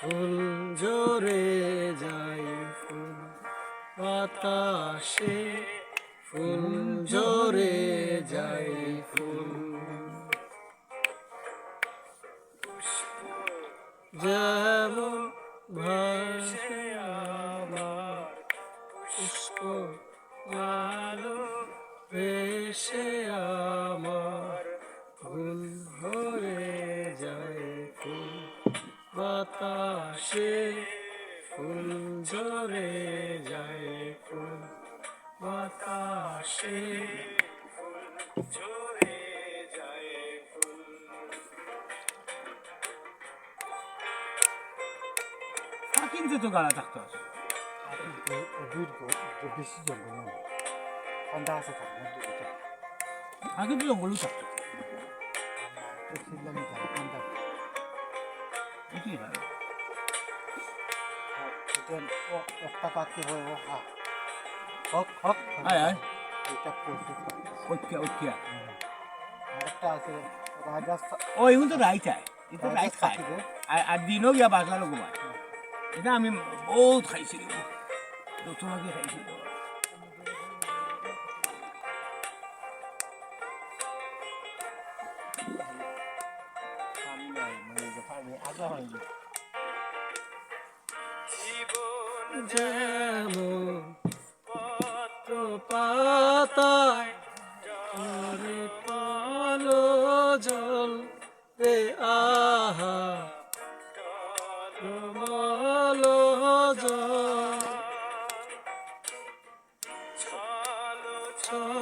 ফুল জোরে যায় ফুল বাতাসে, ফুল জোরে যায় ফুল। যেমন ভাসে আমার পুষ্প আলো ভেসে আমার বাতাসে ফুল ঝরে যায় ফুল। বাতাসে ফুল ঝরে যায় ফুল কিন্তু তো গালা থাকতো অভির বেশি জঙ্গল ঠান্ডা আগে তো জঙ্গলও থাকতো এটা এটা একটা পাখি হয় হক হক আয় আয় এটা। ঐক্যা ঐক্যা আরেকটা আছে রাজস্থান ও এগুলো তো রাইট আয় এ তো রাইট খায়। আর দিনও গিয়া বাগলা লোক এটা আমি বহুত খাইছিলো নতুন আগে খাইছিলো যেন পত্র পাতায় পালো জল রে আহা মলো জল। ছালো ছাল।